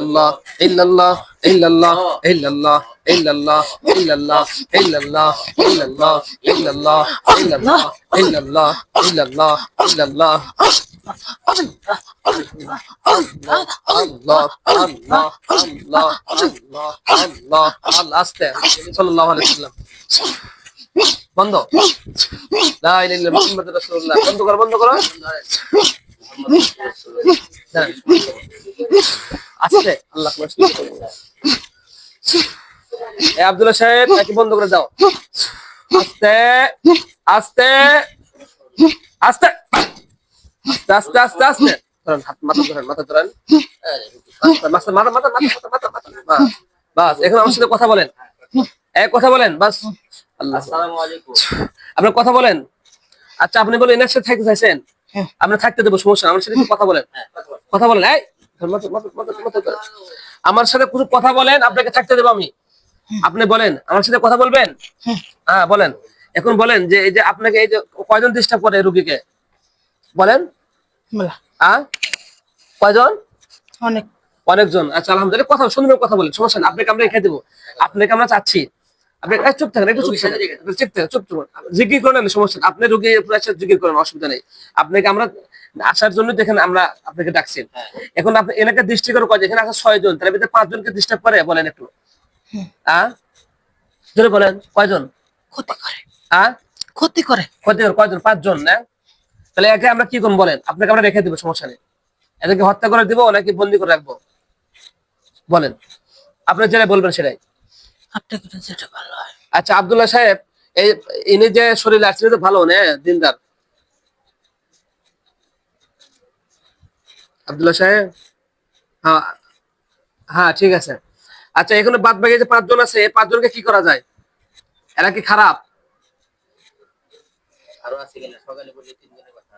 Allah, illallah, illallah, illallah, illallah, illallah, illallah, illallah, illallah, illallah, illallah, illallah, illallah. Allah, Allah, Allah, Allah, Allah, Allah, Allah, আস্তে সাল্লাল্লাহু আলাইহি ওয়াসাল্লাম বন্ধ লা ইলাহা ইল্লাল্লাহ মুহাম্মাদুর রাসূলুল্লাহ বন্ধ করো বন্ধ করো দাঁড়ান। আস্তে আল্লাহ এ আব্দুল্লাহ সাহেব নাকি বন্ধ করে দাও। আস্তে আস্তে আস্তে আস্তে আস্তে আস্তে আস্তে। ধরেন হাত মাথা ধরেন মাথা ধরেন। মাথা মাথা মাথা মাথা মাথা মাথা মাথা বাস, এখন আমার সাথে কথা বলেন। এক কথা বলেন বাস। আপনার কথা বলেন। আচ্ছা আপনি বলেন এনার সাথে থাকতে চাইছেন? হ্যাঁ। আপনি থাকতে দেবো সমস্যা আমার সাথে একটু কথা বলেন। হ্যাঁ, কথা বল। কথা বলেন এই। আমার সাথে কিছু কথা বলেন আপনাকে থাকতে দেবো আমি। আপনি বলেন আমার সাথে কথা বলবেন? হ্যাঁ। বলেন। এখন বলেন যে এই যে আপনাকে এই যে কয়জন ডিস্টার্ব করে রুগীকে? বলেন। হ্যাঁ কয়জন? অনেক। অনেকজন। আচ্ছা আলহামদুলিল্লাহ কথা সুন্দর কথা বলেন। সমস্যা না আপনাকে আমরা রেখে দেবো। আপনাকে আমরা চাচ্ছি। আপনি এই চুপ থাকেন একটু চুপ থাকেন। একটু চুপ থাকেন চুপ চুপ জিজ্ঞেস করেন সমস্যা আপনি রোগী জিজ্ঞেস করেন অসুবিধা নেই। আপনাকে আমরা আসার জন্য দেখেন আমরা আপনাকে ডাকছি। হ্যাঁ। এখন আপনি এলাকার দৃষ্টি করে কয় এখানে আসা ছয় জন তার ভিতরে পাঁচজনকে ডিস্টার্ব করে বলেন একটু। জোরে বলেন কয়জন ক্ষতি করে। হ্যাঁ ক্ষতি করে। ক্ষতি করে কয়জন পাঁচজন না? তাহলে একে আমরা কি করব বলেন? আপনাকে আমরা রেখে দিব সমস্যা নেই। এদেরকে হত্যা করে দিব নাকি বন্দি করে রাখব। বলেন। আপনি যেটা বলবেন সেটাই। ভালো হয়। আচ্ছা আব্দুল্লাহ সাহেব এই ইনি যে শরীর আসছে তো ভালো না দিনদার? আব্দুল্লাহ সাহেব? হ্যাঁ হ্যাঁ ঠিক আছে। আচ্ছা এখানে বাদ বাকি যে পাঁচজন আছে এই পাঁচজনকে কি করা যায়? এরা কি খারাপ? আরও আছে কিনা? সকালে বলছে তিনজনের কথা।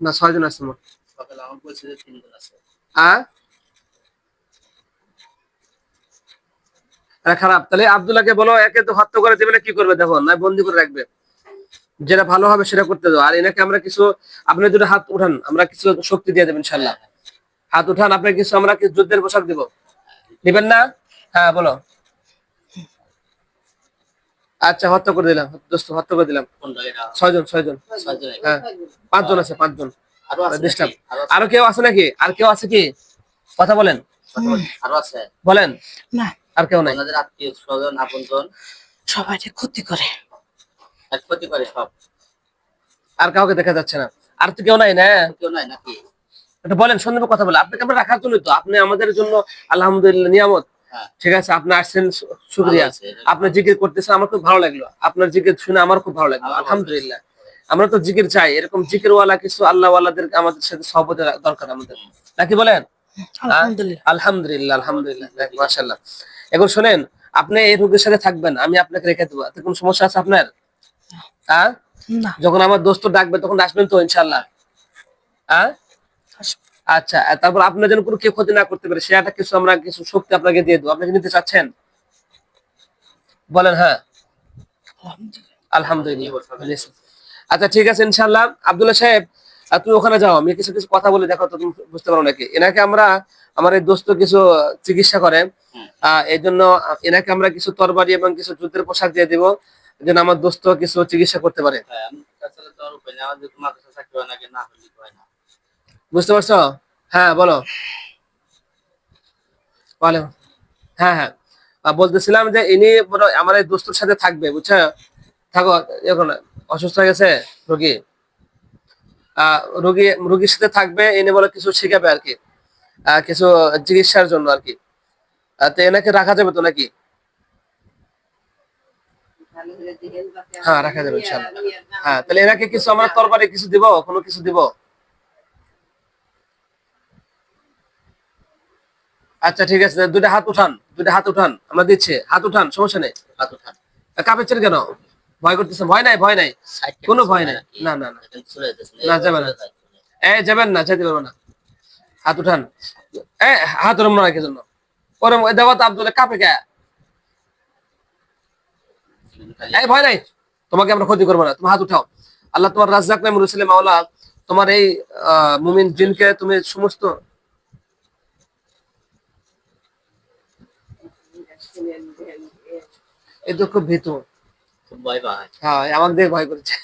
না ছয়জন আছে মোট। সকালে আমার বলছে যে তিনজন আছে। হ্যাঁ এরা খারাপ। তাহলে আব্দুল্লাহকে বলো একে তো হত্যা করে দেবে না কি করবে? দেখো না বন্দি করে রাখবে। যেটা ভালো হবে সেটা করতে দাও। আর এনাকে আমরা কিছু আপনি দুটো হাত উঠান আমরা কিছু শক্তি দিয়ে দেবেন ইনশাল্লাহ হাত উঠান আপনাকে কিছু আমরা কিছু যুদ্ধের পোশাক দিব। দিবেন না? হ্যাঁ বলো। আচ্ছা হত্যা করে দিলাম। দোস্ত হত্যা করে দিলাম। ছয়জন ছয়জন। ছয়জন হ্যাঁ পাঁচজন আছে পাঁচজন। আরও কেউ আছে নাকি? আর কেউ আছে কি? কথা বলেন। আরও আছে। বলেন। না আর কেউ নাই। ওনাদের আত্মীয় স্বজন আপনজন। সবাই ক্ষতি করে। ক্ষতি করে সব। আর কাউকে দেখা যাচ্ছে না। আর তো কেউ নাই না? কেউ নাই নাকি? এটা বলেন কথা বলে। আপনাকে আমরা রাখার জন্য তো। আপনি আমাদের জন্য আলহামদুলিল্লাহ নিয়ামত। হ্যাঁ। ঠিক আছে আপনি আসছেন শুক্রিয়া আপনার জিকির করতেছেন আমার খুব ভালো লাগল। আপনার জিকির শুনে আমার খুব ভালো লাগল। আলহামদুলিল্লাহ। আমরা তো জিকির চাই। এরকম জিকিরওয়ালা কিছু আল্লাহওয়ালাদের আমাদের সাথে সহবত দরকার আমাদের। নাকি বলেন? আলহামদুলিল্লাহ। আলহামদুলিল্লাহ মাশাল্লাহ এখন শোনেন আপনি এই রোগীর সাথে থাকবেন আমি আপনাকে রেখে দেবো। কোনো সমস্যা আছে আপনার? হ্যাঁ যখন আমার দোস্ত ডাকবে তখন আসবেন তো ইনশাল্লাহ হ্যাঁ আচ্ছা তারপর আপনার জন্য কোনো কেউ ক্ষতি না করতে পারে সেটা কিছু আমরা কিছু শক্তি আপনাকে দিয়ে দেবো। আপনি কি নিতে চাচ্ছেন? বলেন হ্যাঁ। আলহামদুলিল্লাহ। আচ্ছা ঠিক আছে ইনশাল্লাহ আবদুল্লাহ সাহেব আর তুমি ওখানে যাও আমি কিছু কিছু কথা বলে দেখো তো তুমি বুঝতে পারো নাকি। এনাকে আমরা আমার এই দোস্ত কিছু চিকিৎসা করে এই জন্য এনাকে আমরা কিছু তরবারি এবং কিছু যুদ্ধের পোশাক দিয়ে দিব যেন আমার দোস্ত কিছু চিকিৎসা করতে পারে। হ্যাঁ, বুঝতে পারছ? হ্যাঁ বলো। বলো। হ্যাঁ হ্যাঁ। বলতেছিলাম যে ইনি আমার এই দোস্তর সাথে থাকবে বুঝছ? থাকো এখন অসুস্থ হয়ে গেছে রোগী। রোগী রোগীর সাথে থাকবে এনে বলে কিছু শিখাবে আর কি। কিছু চিকিৎসার জন্য আর কি। তো এনাকে রাখা যাবে তো নাকি? হ্যাঁ রাখা যাবে হ্যাঁ তাহলে এনাকে কিছু আমরা তরবারি কিছু দিব কোনো কিছু দিব? আচ্ছা ঠিক আছে দুটা হাত উঠান দুটা হাত উঠান আমরা দিচ্ছি। হাত উঠান সমস্যা নেই। হাত উঠান। কাঁপেছেন কেন? ভয় করতেছেন ভয় নাই ভয় নাই। কোনো ভয় নাই। না, না, না। যেতেছে না। এই যাবেন না যেতে পারব না। হাত উঠান। এ হাত ওরম নয় জন্য। ওরম দেওয়া তো আব্দুল্লাহ কাঁপে কে? এই ভয় নাই। তোমাকে আমরা ক্ষতি করব না। তুমি হাত উঠাও। আল্লাহ তোমার রাজ্জাক নাম রুসুল মাওলা। তোমার এই মুমিন জিনকে তুমি সমস্ত এই তো খুব ভীতু। ভয় পায়। হ্যাঁ ভয় করছে।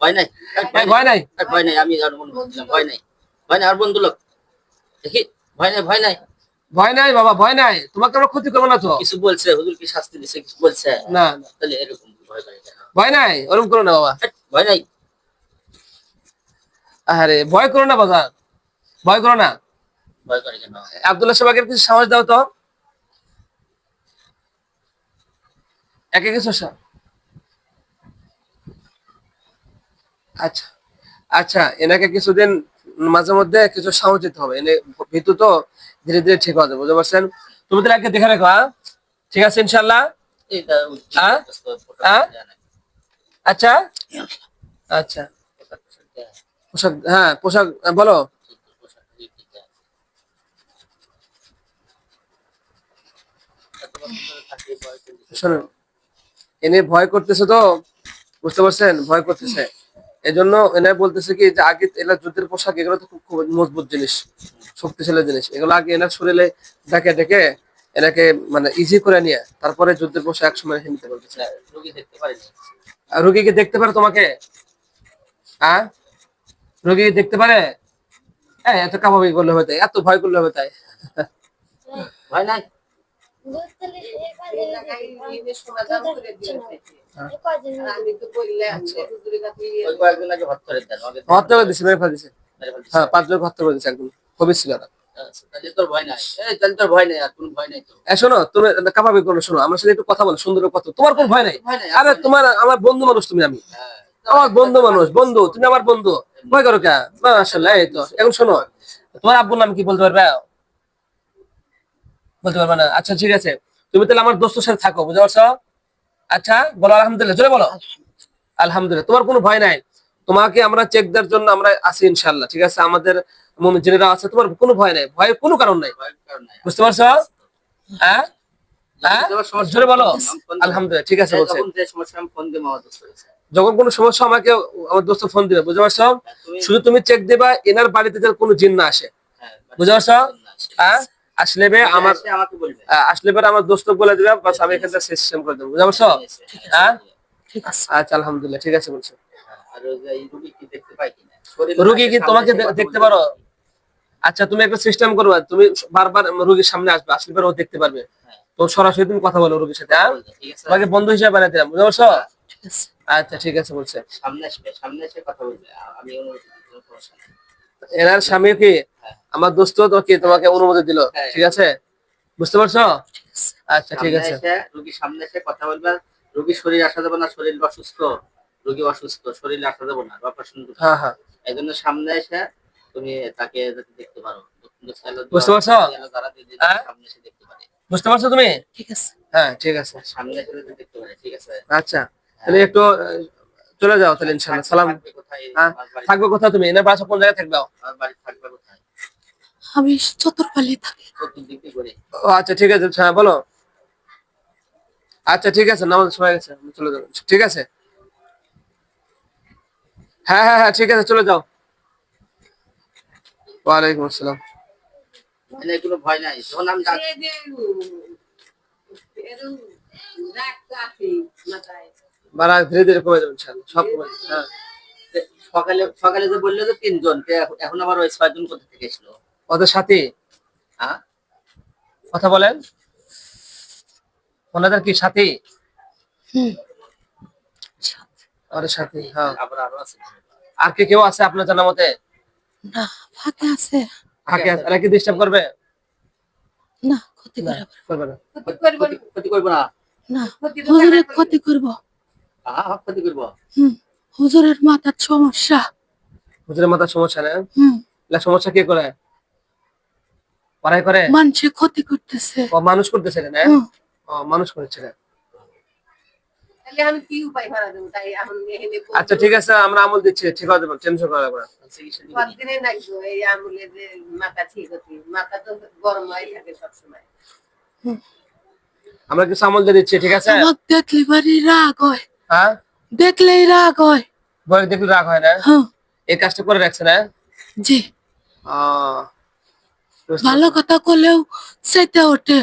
ভয় নাই? ভয় নাই? ভয় নাই আমি আর বন্ধু ভয় নাই। ভয় নাই আর বন্ধু লোক। দেখি ভয় নাই ভয় নাই? ভয় নাই বাবা ভয় নাই। তোমাকে আমরা ক্ষতি করব না তো? কিছু বলছে হুজুর কি শাস্তি দিছে কিছু বলছে? না না। তাহলে এরকম ভয় করে ভয় নাই ওরকম করো না বাবা। ভয় নাই। আরে ভয় করো না বাবা। ভয় করো না। ভয় করে কেন? আব্দুল্লাহ কিছু সাহস দাও তো। একে কিছু আচ্ছা আচ্ছা এনাকে কিছুদিন মাঝে মধ্যে কিছু সাহস দিতে হবে। এনে ভীতু তো ধীরে ধীরে ঠিক হবে বুঝতে পারছেন? তুমি আগে দেখে রাখো হ্যাঁ? ঠিক আছে ইনশাল্লাহ আ? আ? আচ্ছা? আচ্ছা। পোশাক হ্যাঁ পোশাক বলো। শোনেন এনে ভয় করতেছে তো বুঝতে পারছেন? ভয় করতেছে। এজন্য এনে বলতেছে কি যে আগে এলা যুদ্ধের পোশাক এগুলো তো খুব খুব মজবুত জিনিস শক্তিশালী জিনিস। এগুলো আগে এনার শরীরে ডেকে ডেকে এনাকে মানে ইজি করে নিয়ে তারপরে যুদ্ধের পোশাক একসময় নিতে বলতেছে। রোগী দেখতে পারিনি আর রোগী কি দেখতে পারে তোমাকে? হ্যাঁ? রোগী কি দেখতে পারে? হ্যাঁ এত কামাবি করলে হবে তাই এত ভয় করলে হবে তাই। ভয় নাই? হত্যা করে দিছে মেরে ফেলে দিছে হ্যাঁ পাঁচ হত্যা করে দিছে একদম কবি ছিল আচ্ছা, আমার সাথে একটু কথা বলো সুন্দর করে কথা। তোমার কোনো ভয় নাই? ভয় নাই আরে তোমার আমার বন্ধু মানুষ তুমি আমি। হ্যাঁ। আমার বন্ধু মানুষ বন্ধু তুমি আমার বন্ধু। ভয় করো কে? মাশাআল্লাহ এই তো। এখন শোনো তোমার আব্বুর নাম কি বলতে পারবে? বলতে পারবে না? আচ্ছা ঠিক আছে। তুমি তাহলে আমার দোস্তের সাথে থাকো বুঝতে পারছ? আচ্ছা বলো আলহামদুলিল্লাহ চলে বলো। আলহামদুলিল্লাহ তোমার কোনো ভয় নাই। তোমাকে আমরা চেক দেওয়ার জন্য আমরা আছি ইনশাল্লাহ ঠিক আছে? আমাদের মমিজিনেরা আছে তোমার কোনো ভয় নাই। ভয়ের কোনো কারণ নাই। বুঝতে পারছ? হ্যাঁ? হ্যাঁ? হয়। আলহামদুলিল্লাহ ঠিক আছে যখন যে সমস্যা আমি ফোন দিয়ে মামা দোস্ত করেছে যখন কোনো সমস্যা আমাকে আমার দোস্ত ফোন দিবে বুঝতে পারছ? শুধু তুমি চেক দিবা এনার বাড়িতে যেন কোনো জিন না আসে। হ্যাঁ, বুঝতে পারছ? হ্যাঁ? আসলে আমার বলবে। আসলে পরে আমার দোস্ত বলে দিবে বাস আমি এখান থেকে সিস্টেম করে দেবো বুঝতে পারছ হ্যাঁ? আচ্ছা আলহামদুলিল্লাহ ঠিক আছে বলছো। হ্যাঁ, রুগী কি তোমাকে দেখতে পারো? আচ্ছা তুমি একটা সিস্টেম করবা তুমি বারবার রুগীর সামনে আসবে আসলে পরে ও দেখতে পারবে। হ্যাঁ। তো সরাসরি তুমি কথা বলো রুগীর সাথে হ্যাঁ? তোমাকে বন্ধু হিসেবে বানিয়ে দিলাম বুঝতে পারছ? আছে। আচ্ছা ঠিক আছে বলছে। সামনে আসবে সামনে এসে কথা বলবে আমি এনার স্বামী কি হ্যাঁ। আমার দোস্ত তো কি তোমাকে অনুমতি দিল? হ্যাঁ। ঠিক আছে? বুঝতে পারছ? আচ্ছা ঠিক আছে। এসে সামনে এসে কথা বলবে। রুগীর শরীর আসা যাবে না শরীর অসুস্থ। রুগী অসুস্থ শরীর আসা যাবে না অপারেশন হ্যাঁ হ্যাঁ। এই জন্য সামনে এসে তুমি তাকে দেখতে পারো। বুঝতে পারছ? হ্যাঁ? সামনে এসে দেখতে পারে। বুঝতে পারছ তুমি? ঠিক আছে। হ্যাঁ ঠিক আছে। সামনে এসে দেখতে পারে ঠিক আছে? আচ্ছা। তাহলে একটু চলে যাও তাহলে ইনশাআল্লাহ সালাম। থাকবে কোথায়? হ্যাঁ, থাকবে কোথাও তুমি? এনার বাসা কোন জায়গায় থাকবে? কোথায়? আমি চতুর্পালি থাকি। ও আচ্ছা ঠিক আছে। হ্যাঁ বলো। আচ্ছা ঠিক আছে নামাজ সময় গেছে আমি চলে যাব। ঠিক আছে? হ্যাঁ হ্যাঁ হ্যাঁ ঠিক আছে চলে যাও। ওয়ালাইকুম আসসালাম। মানে কোনো ভয় নাই। যখন আমি ডাক- বারা ধীরে ধীরে কমে যাবে ইনশাআল্লাহ সব কমে যাবে হ্যাঁ। সকালে সকালে যে বলল যে তিনজন এখন- আবার ওই ছয়জন কোথা থেকে এসলো? ওদের সাথে? হ্যাঁ। কথা বলেন। ওনাদের কি সাথী? হুম। ওদের সাথী হ্যাঁ। আবার আরও আছে। আর কি কেউ আছে আপনার জানা মতে? না ফাঁকা আছে। আগে এরা কি ডিস্টার্ব করবে? না ক্ষতি করবে না। ক্ষতি- করব না। না হুজুরের ক্ষতি করব। হুজুরের মাথার সমস্যা। হুজুরের মাথার সমস্যা না? হুম। সমস্যা কে করে? পড়াই করে? মানুষে ক্ষতি করতেছে। ও মানুষ করতেছে না? ও মানুষ করেছে না। তাহলে আমি কি উপায় করা দেবো? তাই এখন এখানে আচ্ছা ঠিক আছে আমরা আমল দিচ্ছি। ঠিক টেনশন করা লাগবে আমরা কিছু আমল দিয়ে দিচ্ছি ঠিক আছে? বাড়ি রাগ হয়। হ্যাঁ? দেখলেই রাগ হয়। বই দেখলে রাগ হয় না? হ্যাঁ। এই কাজটা করে রাখছে না? জি। ভালো কথা করলেও সেটা ওঠে।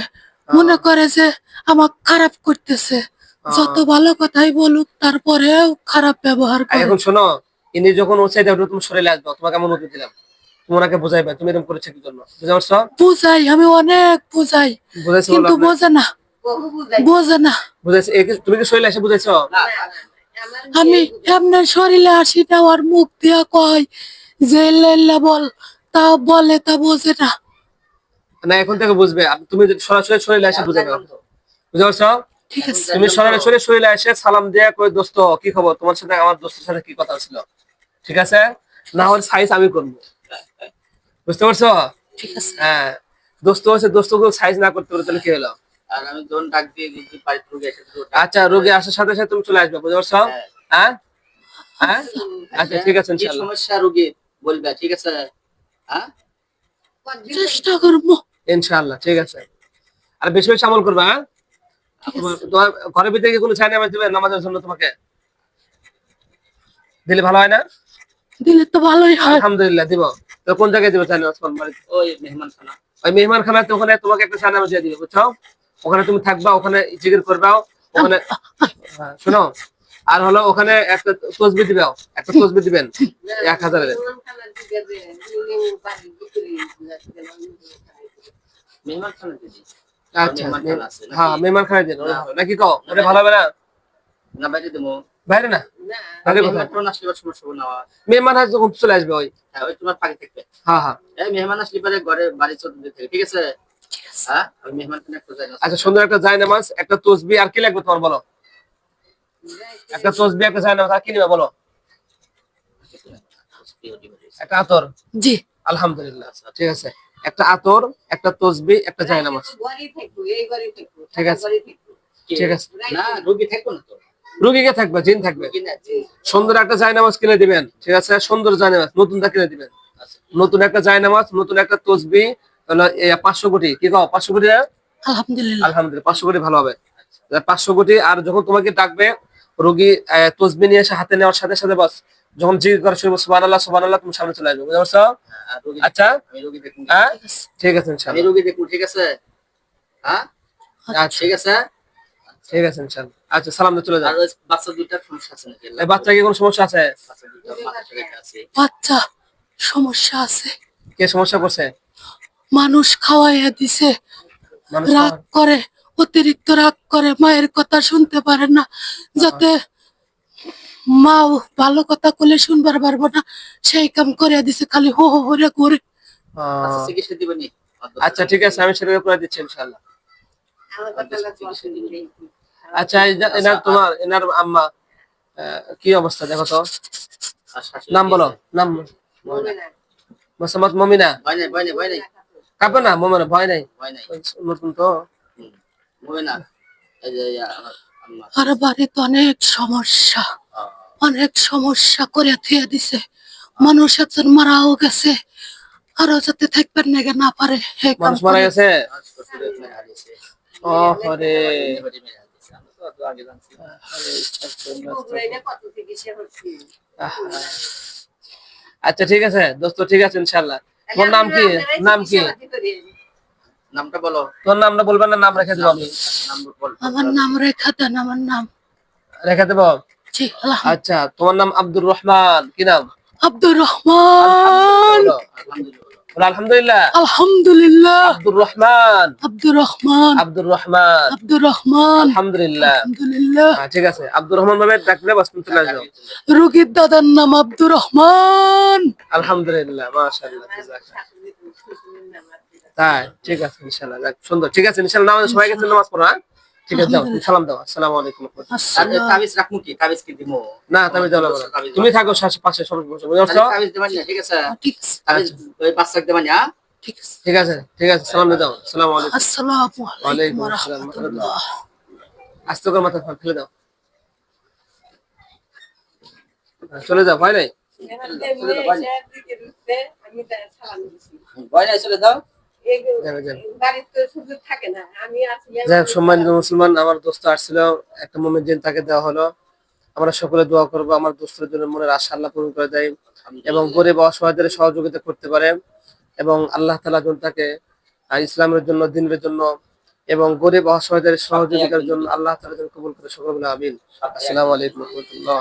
মনে করে যে আমার খারাপ করতেছে। যত ভালো কথাই বলুক তারপরেও খারাপ ব্যবহার করে। এখন শোনো ইনি যখন ওর চাইতে তুমি শরীরে আসবে তোমাকে আমি অনুমতি দিলাম। তুমি ওনাকে বুঝাইবে তুমি এরকম করেছ কি জন্য পারছ? বুঝাই আমি অনেক বুঝাই। কিন্তু বোঝে না। বোঝে না। বুঝাইছো। তুমি কি শরীরে এসে না, না, না, না, আমার আমি। এমনি শরীরে আসি না আর মুখ দিয়া কয় যে লেল্লা বল তা বলে তা বোঝে না। না এখন থেকে বুঝবে। তুমি সরাসরি শরীরে এসে বুঝাবে বুঝতে পারছ? তুমি সরাসরি শরীরে এসে সালাম দিয়ে কই দোস্ত কি খবর? তোমার সাথে আমার দোস্তের সাথে কি কথা ছিল? ঠিক আছে? না হলে সাইজ আমি করব। বুঝতে পারছ? ঠিক আছে। হ্যাঁ। দোস্ত আছে দোস্তগুলো সাইজ না করতে পারে তাহলে কি হলো? আর আমি যখন ডাক দিয়ে যদি বাড়িতে রোগী এসে আচ্ছা রোগী আসার সাথে সাথে তুমি চলে আসবে বুঝতে পারছ? হ্যাঁ। হ্যাঁ? হ্যাঁ? আচ্ছা ঠিক আছে ইনশাআল্লাহ সমস্যা রোগী বলবে ঠিক আছে? হ্যাঁ? চেষ্টা করব। ইনশাআল্লাহ ঠিক আছে। আর বেশি বেশি আমল করবা হ্যাঁ? তোমার- তোমার ঘরের ভিতরে কি কোনো নামাজ দিবে নামাজের জন্য তোমাকে? দিলে ভালো হয় না? দিলে তো ভালোই হয়। আলহামদুলিল্লাহ দিব। তো কোন জায়গায় দিবে চাই নামাজ ওই মেহমান খানা ওই মেহমান খানাতে ওখানে তোমাকে একটা চাই নামাজ দিয়ে দিবে বুঝছ? ওখানে তুমি থাকবা ওখানে জিকির করবাও ওখানে শোনো আর হলো ওখানে একটা তসবি দিবেও একটা তসবি দিবেন এক হাজারের। আচ্ছা মেহমান? হ্যাঁ মেহমান খানা দিন। নাকি কও? ওটা ভালো হবে না? না বাইরে দেবো। বাইরে না? মেহমান আসলে এবার সমস্যা হবে না মেহমান চলে আসবে ওই। হ্যাঁ ওই তোমার ফাঁকে থাকবে। হ্যাঁ হ্যাঁ। এই মেহমান আসলে পরে ঘরে বাড়ি থেকে ঠিক আছে? হ্যাঁ? আচ্ছা সুন্দর একটা জায় নামাজ একটা তসবি আর কি লাগবে তোমার বলো? একটা তসবি একটা জায় নামাজ আর কি নিবে বলো? একটা আতর? জি। আলহামদুলিল্লাহ ঠিক আছে। একটা আতর একটা তসবি একটা জায় নামাজ ঘরেই থাকব এই ঘরেই থাকব ঠিক আছে। ঠিক আছে। না রোগী থাকব না তো। রুগীকে থাকবে জিন থাকবে। সুন্দর একটা জায় নামাজ কিনে দিবেন ঠিক আছে? সুন্দর জায় নামাজ নতুনটা কিনে দিবেন। আচ্ছা। নতুন একটা জায় নামাজ নতুন একটা তসবি পাঁচশো কোটি। কি কও পাঁচশো কোটি আলহামদুলিল্লাহ। আলহামদুলিল্লাহ পাঁচশো কোটি ভালো হবে। পাঁচশো কোটি আর যখন তোমাকে ডাকবে রোগী আহ, তসবি নিয়ে এসে হাতে নেওয়ার সাথে সাথে বাস যখন জিজ্ঞেস করা শুরু সুবান আল্লাহ সুবান আল্লাহ তুমি সামনে চলে আসবে বুঝতে পারছ? আচ্ছা? হ্যাঁ? ঠিক আছে ঠিক আছে রোগী দেখুন ঠিক আছে? হ্যাঁ? আচ্ছা। ঠিক আছে? ঠিক আছে আচ্ছা সালাম চলে যাও। বাচ্চা দুইটার সমস্যা আছে নাকি? বাচ্চা কি কোনো সমস্যা আছে? বাচ্চা দুইটা মাথা রেখে আছে। বাচ্চা সমস্যা আছে। কে সমস্যা করছে? মানুষ খাওয়াইয়া দিছে। রাগ করে অতিরিক্ত রাগ করে মায়ের কথা শুনতে পারে না। যাতে মাও ভালো কথা কলে শুনবার পারব না। সেই কাম করে দিছে খালি হো হো করে। করে আচ্ছা আচ্ছা ঠিক আছে আমি সেটা করে দিচ্ছি ইনশাল্লাহ নেই। আচ্ছা এনার তোমার এনার আম্মা আহ, কি অবস্থা দেখো তো। নাম বলো নাম। মোসাম্মদ মমিনা। ভয় নাই? ভয় নাই। ভয় নাই কাঁপে না মমিনা ভয় নাই ভয় নাই নতুন তো না আর বাড়িতে অনেক সমস্যা। অনেক সমস্যা করে থুয়ে দিছে। মানুষ একজন মারাও গেছে। আরও যাতে থাকবেন নাকি না পারে হে মানুষ মারা গেছে। ও হরে না। আচ্ছা ঠিক আছে। দোস্ত ঠিক আছে ইনশাল্লাহ। তোমার নাম কি? নাম কি। নামটা বলো। তোর নামটা বলবেন না নাম রেখে দেবো। আমি নাম বল। আমার নাম রেখা দেন আমার নাম। রেখে দেবো? আচ্ছা তোমার নাম আব্দুর রহমান। কি নাম? আব্দুর রহমান। আলহামদুলিল্লাহ। আব্দুর রহমান। আব্দুর রহমান। আব্দুর রহমান। আব্দুর রহমান। আলহামদুলিল্লাহ। আলহামদুলিল্লাহ। হ্যাঁ, ঠিক আছে। আব্দুর রহমান ভাবে ডাকলে বাস তুমি চলে আসবে রোগীর দাদার নাম আব্দুর রহমান। আলহামদুলিল্লাহ মাশাআল্লাহ তাই ঠিক আছে ইনশাআল্লাহ। সুন্দর ঠিক আছে ইনশাআল্লাহ নামাজ সবাই গেছে নামাজ পড়ো হ্যাঁ? ঠিক আছে যাও তুমি সালাম দাও আসসালামু আলাইকুম। ওয়া রাহমাতুল্লাহ। আর আসসালাম। তাবিজ রাখমু কি? তাবিজ কি দিমু? না না। তুমি থাকো পাশে সব বসে তাবিজ না, ঠিক আছে? ঠিক আছে। তাবিজ ওই হ্যাঁ ঠিক আছে। ঠিক আছে ঠিক আছে সালাম দাও আসসালামু আলাইকুম। আসসালামু আলাইকুম ওয়া রাহমাতুল্লাহ। আস্তে করে মাথা ফেলে দাও। চলে যাও ভয় নাই। ভয় নাই চলে যাও। সম্মানিত মুসলমান আমার দোস্ত আসছিল একটা মোমেন্ট তাকে দেওয়া হলো আমরা সকলে দোয়া করব আমার দোস্তের জন্য মনের আশা আল্লাহ পূরণ করে দেয় এবং গরিব অসহায়দের সহযোগিতা করতে পারে এবং আল্লাহ তালা যেন তাকে আহ, ইসলামের জন্য দিনের জন্য এবং গরিব অসহায়দের সহযোগিতার জন্য আল্লাহ তাআলা যেন কবুল করে সকল আমিন। আসসালামু আলাইকুম ওয়া রাহমাতুল্লাহ।